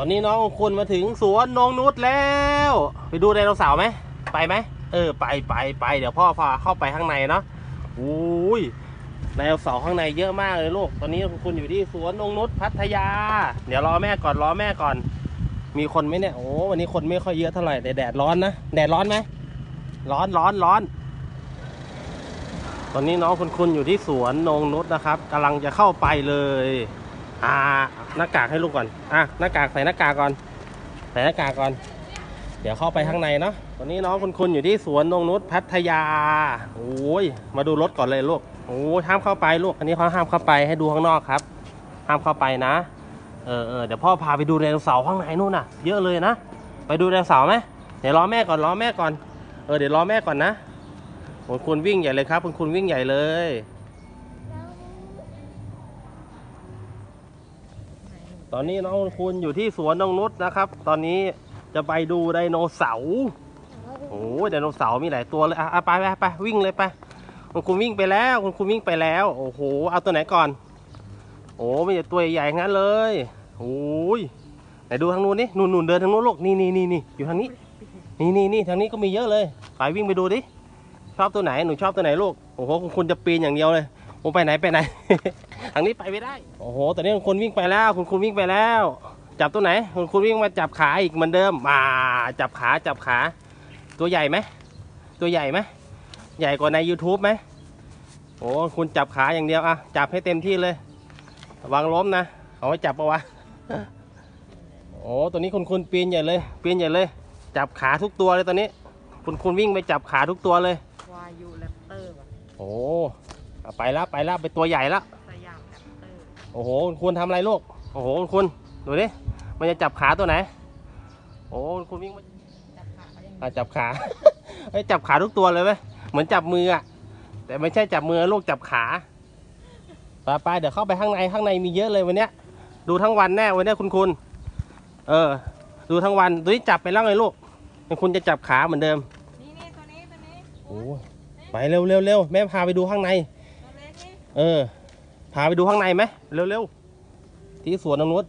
ตอนนี้น้องคุณมาถึงสวนนงนุชแล้ว ไปดูไดโนเสาร์ไหมไปไหมเออไปไปไปเดี๋ยวพ่อพาเข้าไปข้างในเนาะอุ้ยไดโนเสาร์ข้างในเยอะมากเลยลูกตอนนี้คุณอยู่ที่สวนนงนุชพัทยา เดี๋ยวรอแม่ก่อนรอแม่ก่อน มีคนไหมเนี่ยโอ้วันนี้คนไม่ค่อยเยอะเท่าไหร่แต่แดดร้อนนะแดดร้อนไหมร้อนร้อนร้อน ตอนนี้น้องคุณคุณอยู่ที่สวนนงนุชนะครับกำลังจะเข้าไปเลย อ่าหน้ากากให้ลูกก่อนอะหน้ากากใส่หน้ากากก่อน ใส่หน้ากากก่อน เดี๋ยวเข้าไปข้างในเนาะตอนนี้น้องคุณคุณอยู่ที่สวนนงนุชพัทยาโอ้ยมาดูรถก่อนเลยลูกโอ้ยห้ามเข้าไปลูกอันนี้เขาห้ามเข้าไปให้ดูข้างนอกครับ ห้ามเข้าไปนะเออเออเดี๋ยวพ่อพาไปดูไดโนเสาร์ข้างในนู่นน่ะ เยอะเลยนะไปดูไดโนเสาร์ไหมเดี๋ยวรอแม่ก่อนรอแม่ก่อนเออเดี๋ยวรอแม่ก่อนนะโอ้ยคุณวิ่งใหญ่เลยครับ คุณคุณวิ่งใหญ่เลย ตอนนี้น้องคุณอยู่ที่สวนนงนุษนะครับ ตอนนี้จะไปดูไดโนเสาร์โอ้ไดโนเสาร์มีหลายตัวเลยอะไปไปไปวิ่งเลยไปคุณคุณวิ่งไปแล้วคุณคุณวิ่งไปแล้วโอ้โหเอาตัวไหนก่อน โอ้ไมีแต่ตัวใหญ่ๆงั้นเลยโอ้ยไหนดูทางนู้นนี่นู่นนู่นเดินทางนู้นลูกนี่นี่นี่นี่อยู่ทางนี้ นี่นี่นี่ทางนี้ก็มีเยอะเลยไปวิ่งไปดูดิชอบตัวไหนหนูชอบตัวไหนลูกโอ้โหคุณคุณจะปีนอย่างเดียวเลย โอ้ไปไหนไปไหน ทางนี้ไปไม่ได้ โอ้โหตอนนี้คุณคุณวิ่งไปแล้ว คุณคุณวิ่งไปแล้ว จับตัวไหน คุณคุณวิ่งมาจับขาอีกเหมือนเดิมมาจับขาจับขา ตัวใหญ่ไหม ตัวใหญ่ไหม ใหญ่กว่าใน YouTube ไหมโอ้คุณจับขาอย่างเดียวอะจับให้เต็มที่เลยระวังล้มนะ เอาไว้จับปะวะ โอ้ตัวนี้คุณคุณปีนใหญ่เลย ปีนใหญ่เลย จับขาทุกตัวเลยตอนนี้ คุณคุณวิ่งไปจับขาทุกตัวเลยวายูแรปเตอร์ว่ะโอ้เอาไปแล้วไปแล้วไปตัวใหญ่แล้วสยามแรปเตอร์โอ้โหคุณคุณทำอะไรลูกโอ้โหคุณคุณดูดิมันจะจับขาตัวไหนโอ้คุณคุณวิ่งมาจับขาเขายังอะจับขาไอ้ยจับขาทุกตัวเลยเว้ยเหมือนจับมืออะแต่ไม่ใช่จับมือลูกจับขาไปไปเดี๋ยวเข้าไปข้างในข้างในมีเยอะเลยวันเนี้ย ดูทั้งวันแน่วันเนี้ยคุณคุณเออ ดูทั้งวันตัวนี้จับไปแล้วไงลูกคุณจะจับขาเหมือนเดิมนี่นี่ตัวนี้ตัวนี้โอ้ไปเร็วเร็วเร็วแม่พาไปดูข้างในตัว เออ พาไปดูข้างในไหมเร็วๆ ที่สวนนงนุษ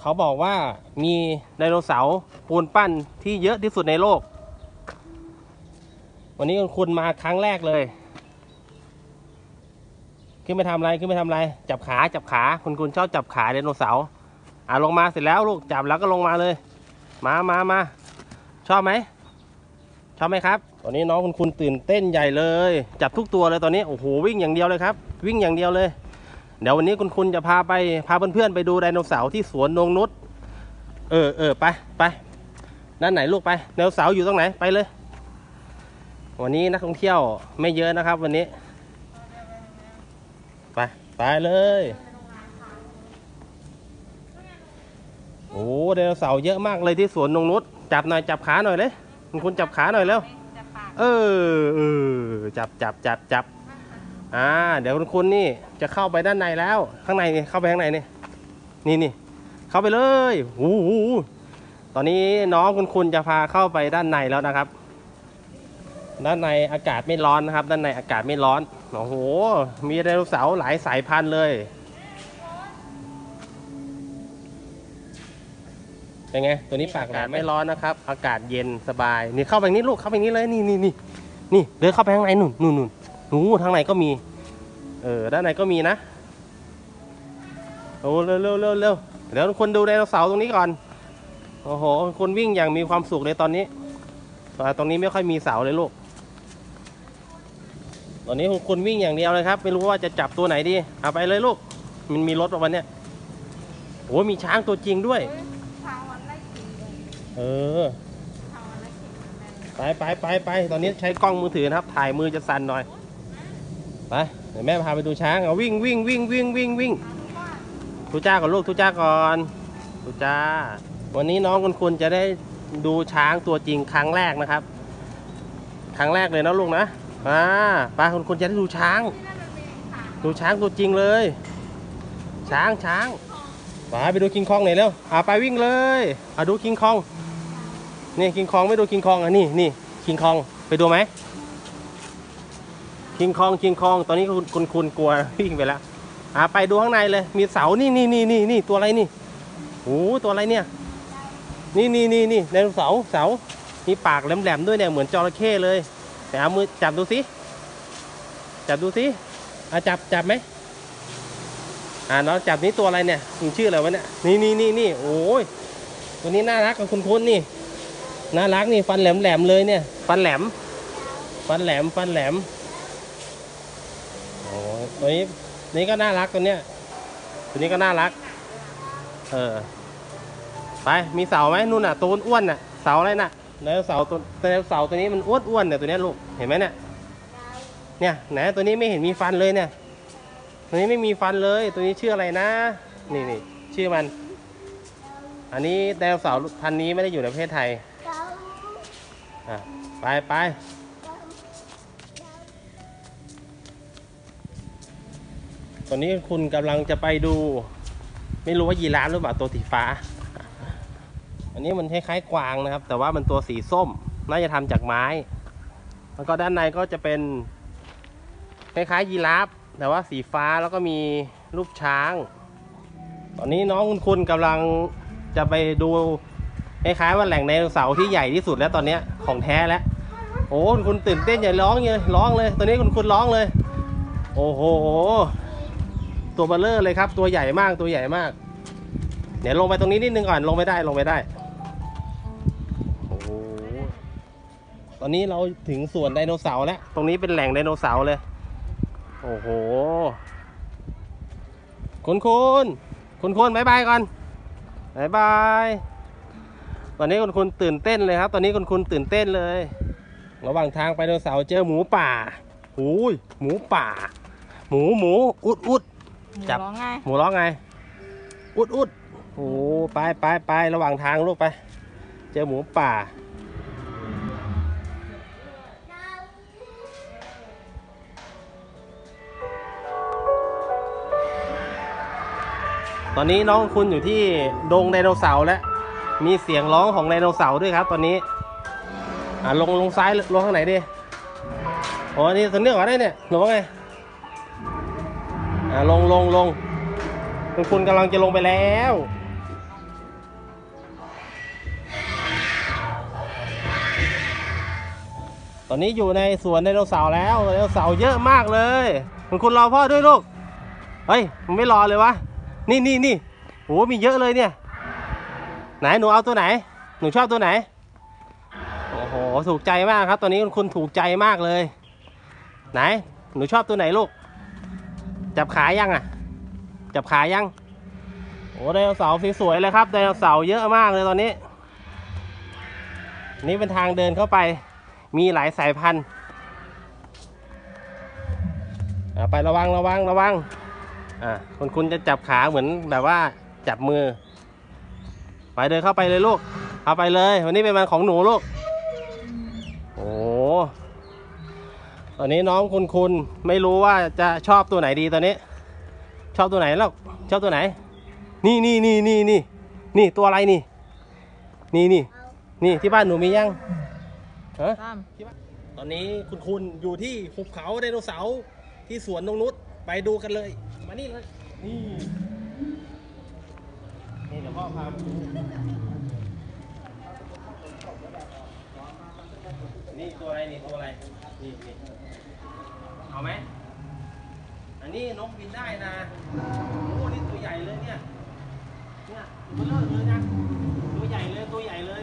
เขาบอกว่ามีไดโนเสาร์ปูนปั้นที่เยอะที่สุดในโลก วันนี้คุณมาครั้งแรกเลย ขึ้นไปทำอะไรขึ้นไปทำอะไร จับขาจับขาคุณคุณชอบจับขาไดโนเสาร์อะลงมาเสร็จแล้วลูกจับแล้วก็ลงมาเลย มามามาชอบไหมชอบไหมครับ อนนี้น้องคุณคุณตื่นเต้นใหญ่เลย จับทุกตัวเลยตอนนี้โอ้โหวิ่งอย่างเดียวเลยครับ วิ่งอย่างเดียวเลย เดี๋ยววันนี้คุณคุณจะพาไปพาเพื่อนๆไปดูไดโนเสาร์ที่สวนนงนุษเออเออไปไปด้านไหนลูกไปไดโนเสาร์อยู่ตรงไหนไปเลย วันนี้นักท่องเที่ยวไม่เยอะนะครับ วันนี้ ไปไปเลยโอ้ไดโนเสาร์เยอะมากเลยที่สวนนงนุษจับหน่อยจับขาหน่อยเลยคุณคุณจับขาหน่อยเร็ว เออเออจับจับจับจับอ่าเดี๋ยวคุณคุณนี่จะเข้าไปด้านในแล้ว ข้างในนี่เข้าไปข้างในนี่นี่นี่เข้าไปเลยโอ้โหตอนนี้น้องคุณคุณจะพาเข้าไปด้านในแล้วนะครับ ด้านในอากาศไม่ร้อนนะครับ ด้านในอากาศไม่ร้อนโอ้โหมีไดโนเสาร์หลายสายพันธุ์เลย เป็นไง ตัวนี้ปากอากาศไม่ร้อนนะครับ อากาศเย็นสบาย นี่เข้าไปนี้ลูกเข้าไปนี้เลย นี่นี่นี่นี่เดินเข้าไปข้างในนู่นนู่นนู่นนู่นทางในก็มี เออ ด้านในก็มีนะโอ้เร็วเร็วเร็วเร็วเดี๋ยวคนดูไดโนเสาร์ตรงนี้ก่อน โอ้โห คนวิ่งอย่างมีความสุขเลยตอนนี้แต่ตรงนี้ไม่ค่อยมีเสาเลยลูก ตอนนี้คุณวิ่งอย่างเดียวเลยครับ ไม่รู้ว่าจะจับตัวไหนดี เอาไปเลยลูก มันมีรถประมาณเนี้ยโอ้มีช้างตัวจริงด้วย เออไปไปไปไปตอนนี้ใช้กล้องมือถือนะครับ ถ่ายมือจะสั่นหน่อย ไปเดี๋ยวแม่พาไปดูช้างเอาวิ่งวิ่งวิ่งวิ่งวิ่งวิ่งทุจ้าก่อนลูกทุจ้าก่อนทุจ้า วันนี้น้องคุณคุณจะได้ดูช้างตัวจริงครั้งแรกนะครับ ครั้งแรกเลยนะลูกนะอ่าไปคุณคุณจะได้ดูช้าง ดูช้างตัวจริงเลย ช้างช้าง ไปไปดูคิงคองหน่อยเร็วอ่าไปวิ่งเลยอ่าดูคิงคองนี่คิงคองไม่ดูคิงคองอะนี่นี่คิงคองไปดูไหมคิงคองคิงคองตอนนี้คุณคุณคุณกลัววิ่งไปแล้วอ่าไปดูข้างในเลย มีเสานี่นี่นี่นี่นี่ตัวอะไรนี่โอ้ตัวอะไรเนี่ย นี่นี่นี่นี่ไดโนเสาเสามีปากแหลมๆด้วยเนี่ยเหมือนจระเข้เลยแต่เอามือจับดูสิจับดูสิอะจับจับไหม อ่าน้องจับนี่ตัวอะไรเนี่ยมันชื่ออะไรวะเนี่ยนี่นี่นี่นี่โอ้ยตัวนี้น่ารักกับคุณคุณนี่น่ารักนี่ฟันแหลมแหลมๆเลยเนี่ย ฟันแหลม ฟันแหลมฟันแหลมโอ้ยตัวนี้นี่ก็น่ารักตัวเนี้ยตัวนี้ก็น่ารัก เออไปมีเสาไหมนู่นน่ะตัวอ้วนๆน่ะเสาอะไรน่ะแล้วเสาตัวแล้วเสาตัวนี้มันอ้วนอ้วนๆเนี่ยตัวเนี้ยลูกเห็นไหมเนี่ยเนี่ยไหนตัวนี้ไม่เห็นมีฟันเลยเนี่ย ตัวนี้ไม่มีฟันเลย ตัวนี้ชื่ออะไรนะ นี่นี่ชื่อมัน อันนี้ไดโนเสาร์พันธุ์นี้ไม่ได้อยู่ในประเทศไทยอะไปไปตอนนี้คุณกำลังจะไปดู ไม่รู้ว่ายีราฟหรือเปล่าตัวสีฟ้า อันนี้มันคล้ายๆกวางนะครับ แต่ว่ามันตัวสีส้ม น่าจะทำจากไม้ แล้วก็ด้านในก็จะเป็นคล้ายๆยีราฟ แต่ว่าสีฟ้าแล้วก็มีรูปช้าง ตอนนี้น้องคุณคุณกำลังจะไปดูคล้ายๆว่าแหล่งไดโนเสาร์ที่ใหญ่ที่สุดแล้วตอนเนี้ยของแท้แล้วโอ้คุณคุณตื่นเต้นอย่าร้องเลยร้องเลยตอนนี้คุณคุณร้องเลย โอ้โหตัวเบลเลอร์เลยครับ ตัวใหญ่มากตัวใหญ่มาก เดี๋ยวลงไปตรงนี้นิดนึงก่อนลงไม่ได้ลงไม่ได้โอ้โหตอนนี้เราถึงสวนไดโนเสาร์แล้ว ตรงนี้เป็นแหล่งไดโนเสาร์เลย โอ้โห คุณคุณคุณคุณบายบายก่อนบายบายตอนนี้คุณคุณตื่นเต้นเลยครับ ตอนนี้คุณคุณตื่นเต้นเลย ระหว่างทางไปไดโนเสาร์เจอหมูป่าหูยหมูป่า หมูหมูอุดอุดจับหมูร้องไงหมูร้องไง อุดอุดโอ้ไปไปไประหว่างทางลูกไป เจอหมูป่า ตอนนี้น้องคุณอยู่ที่ดงไดโนเสาร์แล้ว มีเสียงร้องของไดโนเสาร์ด้วยครับ ตอนนี้อ่าลงลงซ้ายลงข้างไหนดีโอ้นี่ตัวเนี้ยเหรอได้เนี่ยหรือว่าไงอ่าลงลงลงคุณคุณกำลังจะลงไปแล้วตอนนี้อยู่ในสวนไดโนเสาร์แล้วไดโนเสาร์เยอะมากเลย คุณคุณรอพ่อด้วยลูก เฮ้ย มึงไม่รอเลยวะ นี่นี่นี่โหมีเยอะเลยเนี่ย ไหนหนูเอาตัวไหน หนูชอบตัวไหน โอ้โห ถูกใจมากครับ ตอนนี้คุณถูกใจมากเลย ไหน หนูชอบตัวไหนลูก จับขายังอะ จับขายัง โอ้ไดโนเสาร์สวยๆเลยครับไดโนเสาร์เยอะมากเลยตอนนี้ นี่เป็นทางเดินเข้าไป มีหลายสายพันธุ์อะไประวังระวังระวัง อ่าคุณคุณจะจับขาเหมือนแบบว่าจับมือ ไปเดินเข้าไปเลยลูก เข้าไปเลย วันนี้เป็นวันของหนูลูก โอ้ตอนนี้น้องคุณคุณไม่รู้ว่าจะชอบตัวไหนดีตอนนี้ ชอบตัวไหนแล้วชอบตัวไหน นี่นี่นี่นี่นี่นี่ตัวอะไรนี่ นี่นี่นี่ที่บ้านหนูมียังฮะตามตอนนี้คุณคุณอยู่ที่หุบเขาไดโนเสาร์ที่สวนนงนุษไปดูกันเลยมา นี่เลย นี่ นี่เดี๋ยวพ่อพาไปดูนี่ตัวอะไรนี่ตัวอะไร นี่นี่เอาไหม อันนี้นกบินได้นะ โอ้นี่ตัวใหญ่เลยเนี่ย เนี่ยตัวเบลอเลยนะ ตัวใหญ่เลย ตัวใหญ่เลย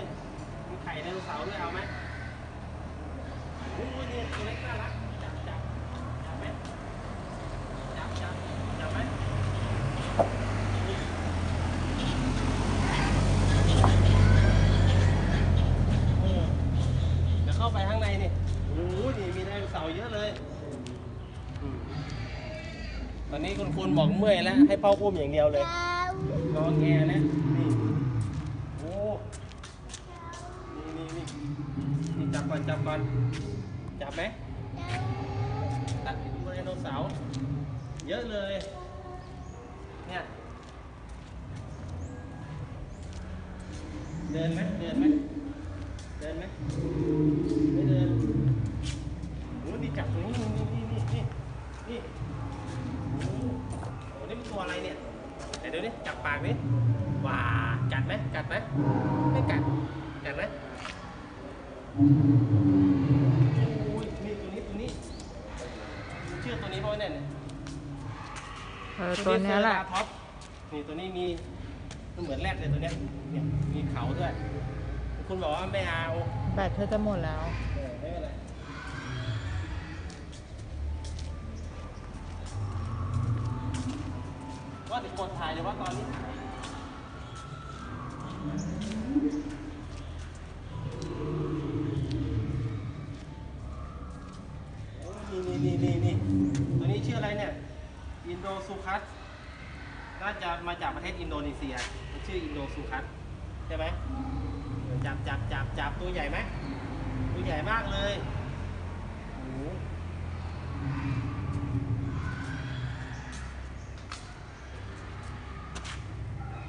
มีไข่ไดโนเสาร์ด้วยเอาไหมโอ้ยนี่ตัวเล็กน่ารักจับจับจับไหมจับจับจับไหมเออเดี๋ยวเข้าไปข้างในนี่โอ้ยนี่มีไดโนเสาร์เยอะเลยอืม ตอนนี้คุณบอกเมื่อยแล้ว ให้พ่ออุ้มอย่างเดียวเลยนอนแงแล้วนี่โอ้นี่นี่นี่นี่จับก่อนจับก่อนจับไหมตัดดูไดโนเสาร์เยอะเลย เนี่ยเดินไหมเดินไหมเดินไหมไม่เดินโอ้ดีจับตรงนี้นี่นี่นี่นี่นี่โอ้โหนี่เป็น ตัวอะไรเนี่ยเดี๋ยวเดี๋ยวนี้จับปากดิว้ากัดไหมกัดไหมไม่กัดอุ้ยนี่ตัวนี้ตัวนี้ชื่อตัวนี้เพราะว่าเนี่ยเนี่ยเออตัวเนี้ยแหละท็อปนี่ตัวนี้มีมันเหมือนแรดเลยตัวเนี้ยเนี่ยมีเขาด้วย คุณบอกว่าไม่เอาแบตเธอจะหมดแล้ว กดถ่ายเลยว่าตอนนี้ถ่ายโอ้นี่นี่นี่นี่นี่ตัวนี้ชื่ออะไรเนี่ย อินโดซูคัส น่าจะมาจากประเทศอินโดนีเซียมันชื่ออินโดซูคัส ใช่ไหมจับจับจับจับตัวใหญ่ไหม ตัวใหญ่มากเลยโอ้โห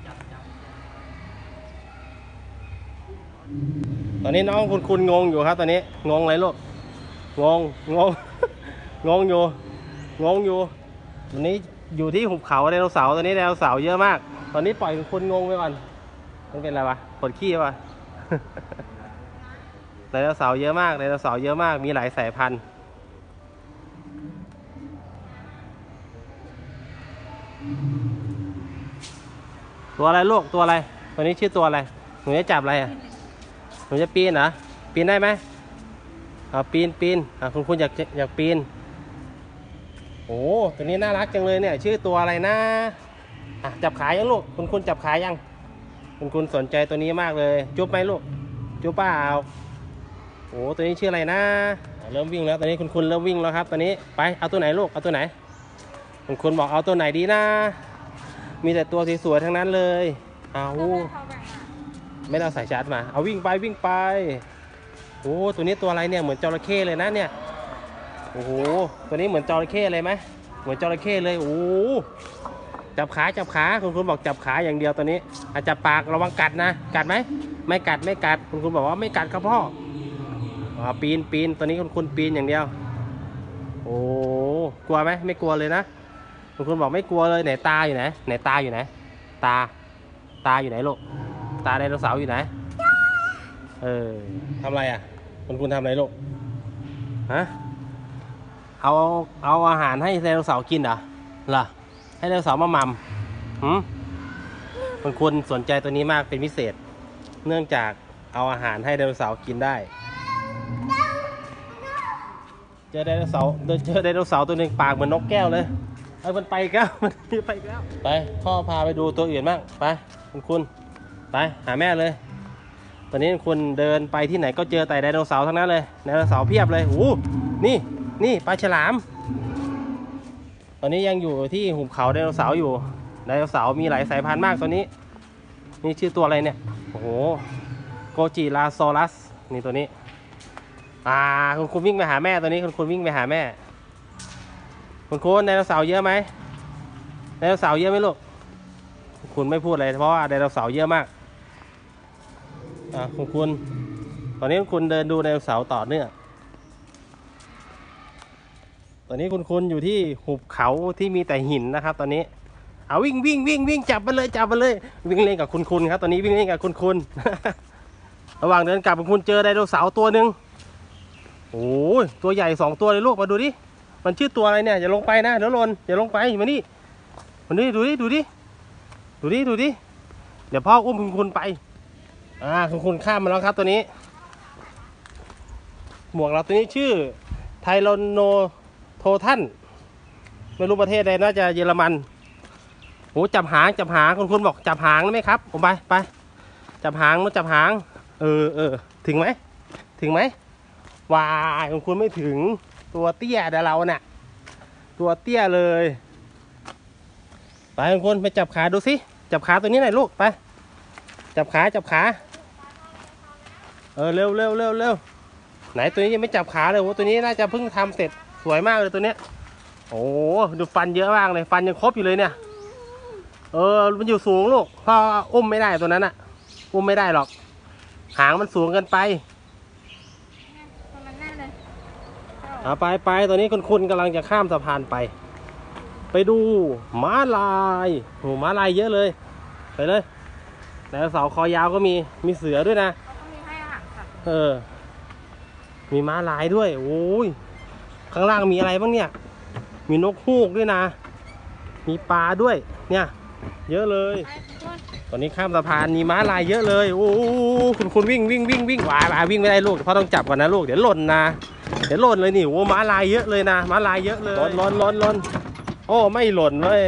จับจับ ตอนนี้น้องคุณคุณงงอยู่ครับ ตอนนี้งงอะไรลูกงงงงงงอยู่งงอยู่ตอนนี้อยู่ที่หุบเขาไดโนเสาร์ตอนนี้ไดโนเสาร์เยอะมาก ตอนนี้ปล่อยคุณงงไปก่อนมันเป็นอะไรวะปวดขี้ป่ะไดโนเสาร์เยอะมากไดโนเสาร์เยอะมากมีหลายสายพันธุ์ตัวอะไรลูกตัวอะไรตัวนี้ชื่อตัวอะไรหนูจะจับอะไรอะ หนูจะปีนเหรอปีนได้ไหมเอาปีนปีนอะคุณคุณอยากอยากปีนโอ้ตัวนี้น่ารักจังเลยเนี่ย ชื่อตัวอะไรนะอะจับขายังลูก คุณคุณจับขายัง คุณคุณสนใจตัวนี้มากเลย จุ๊บไหมลูก จุ๊บเปล่าโอ้ตัวนี้ชื่ออะไรนะอะเริ่มวิ่งแล้วตอนนี้คุณคุณเริ่มวิ่งแล้วครับตอนนี้ไปเอาตัวไหนลูกเอาตัวไหน คุณคุณบอกเอาตัวไหนดีนะ มีแต่ตัวสวยๆทั้งนั้นเลยเอา ไม่เอาสายชาร์จมา เอาวิ่งไปวิ่งไป โอ้ตัวนี้ตัวอะไรเนี่ยเหมือนจระเข้เลยนะเนี่ย โอ้โห ตัวนี้เหมือนจระเข้เลยไหมเหมือนจระเข้เลย โอ้โหจับขาจับขาคุณคุณบอกจับขาอย่างเดียวตัวนี้อาจับปากระวังกัดนะ กัดไหมไม่กัดไม่กัด คุณคุณบอกว่าไม่กัดครับพ่ออ๋อปีนปีนตัวนี้คุณคุณปีนอย่างเดียว โอ้กลัวไหมไม่กลัวเลยนะคุณคุณบอกไม่กลัวเลยไหนตาอยู่ไหนไหนตาอยู่ไหน ตา ตาอยู่ไหนลูก ตาไดโนเสาร์อยู่ไหน เออทำอะไรอะ คุณคุณทำอะไรลูก ฮะ เอา เอาอาหารให้ไดโนเสาร์กินเหรอเหรอให้ไดโนเสาร์มามัมหืมคุณคุณสนใจตัวนี้มากเป็นพิเศษ เนื่องจากเอาอาหารให้ไดโนเสาร์กินได้ เจอไดโนเสาร์เจอไดโนเสาร์ตัวหนึ่งปากเหมือนนกแก้วเลยไอ้ยมันไปอีกแล้วมันไปอีกแล้ว ไป พ่อพาไปดูตัวอื่นบ้าง ไป คุณคุณ ไปหาแม่เลย ตอนนี้คุณเดินไปที่ไหนก็เจอแต่ไดโนเสาร์ทั้งนั้นเลยไดโนเสาร์เพียบเลยโอ้นี่นี่ปลาฉลาม ตอนนี้ยังอยู่ที่หุบเขาไดโนเสาร์อยู่ไดโนเสาร์มีหลายสายพันธุ์มากตัวนี้ นี่ชื่อตัวอะไรเนี่ยโอ้โหโกจิลาโซลัสนี่ตัวนี้ อ่าคุณคุณวิ่งไปหาแม่ตัวนี้คุณคุณวิ่งไปหาแม่ คุณคุณไดโนเสาร์เยอะไหมไดโนเสาร์เยอะไหมลูกคุณไม่พูดเลยเพราะว่าไดโนเสาร์เยอะมาก อ่าคุณคุณ ตอนนี้คุณเดินดูไดโนเสาต่อเนื่องตอนนี้คุณคุณอยู่ที่หุบเขาที่มีแต่หินนะครับ ตอนนี้เอาวิ่งวิ่งวิ่งวิ่งจับมันเลยจับมันเลย วิ่งเล่นกับคุณคุณครับ ตอนนี้วิ่งเล่นกับคุณคุณ ระหว่างเดินกลับคุณคุณเจอไดโนเสาร์ตัวหนึ่งโอ้ยตัวใหญ่สองตัวเลยลูกมาดูดิมันชื่อตัวอะไรเนี่ยอย่าลงไปนะเดี๋ยวหล่นอย่าลงไปมานี่มานี่ดูดิดูดิดูดิดูดิเดี๋ยวพ่ออุ้มคุณคุณไป อ่าคุณคุณข้ามมาแล้วครับตัวนี้ หมวกเราตัวนี้ชื่อไทโรโนโททันไม่รู้ประเทศใดน่าจะเยอรมันโหจับหางจับหางคุณคุณบอกจับหางได้ไหมครับผมไปไป จับหางนู้จับหาง เออเออถึงไหมถึงไหมวายคุณคุณไม่ถึงตัวเตี้ยแต่เราเนี่ยตัวเตี้ยเลยไปคุณคุณไปจับขาดูสิจับขาตัวนี้หน่อยลูกไป จับขาจับขา เออเร็วเร็วเร็วเร็วไหนตัวนี้ยังไม่จับขาเลยโอ้ตัวนี้น่าจะเพิ่งทำเสร็จสวยมากเลยตัวเนี้ย โอ้ดูฟันเยอะมากเลย ฟันยังครบอยู่เลยเนี่ย เออมันอยู่สูงลูกพ่ออุ้มไม่ได้ตัวนั้นอะอุ้มไม่ได้หรอก หางมันสูงเกินไปตัวนั้นแน่เลยเอาไปไปตอนนี้คุณคุณกำลังจะข้ามสะพานไป ไปดูม้าลายโอ้ม้าลายเยอะเลย ไปเลยไดโนเสาร์คอยาวก็มีมีเสือด้วยนะ เขาต้องมีให้อาหารสัตว์เออไปมีม้าลายด้วย โอ้ย ข้างล่างมีอะไรบ้างเนี่ย มีนกฮูกด้วยนะ มีปลาด้วย เนี่ย เยอะเลยไปทุกคนตอนนี้ข้ามสะพานมีม้าลายเยอะเลย โอ้โหคุณคุณวิ่งวิ่งวิ่งวิ่งว้ายว้ายวิ่งไม่ได้ลูกพ่อต้องจับก่อนนะลูก เดี๋ยวหล่นนะ เดี๋ยวหล่นเลยนี่ โอ้ม้าลายเยอะเลยนะ ม้าลายเยอะเลยหล่นหล่นหล่นหล่นโอ้ ไม่หล่นเว้ย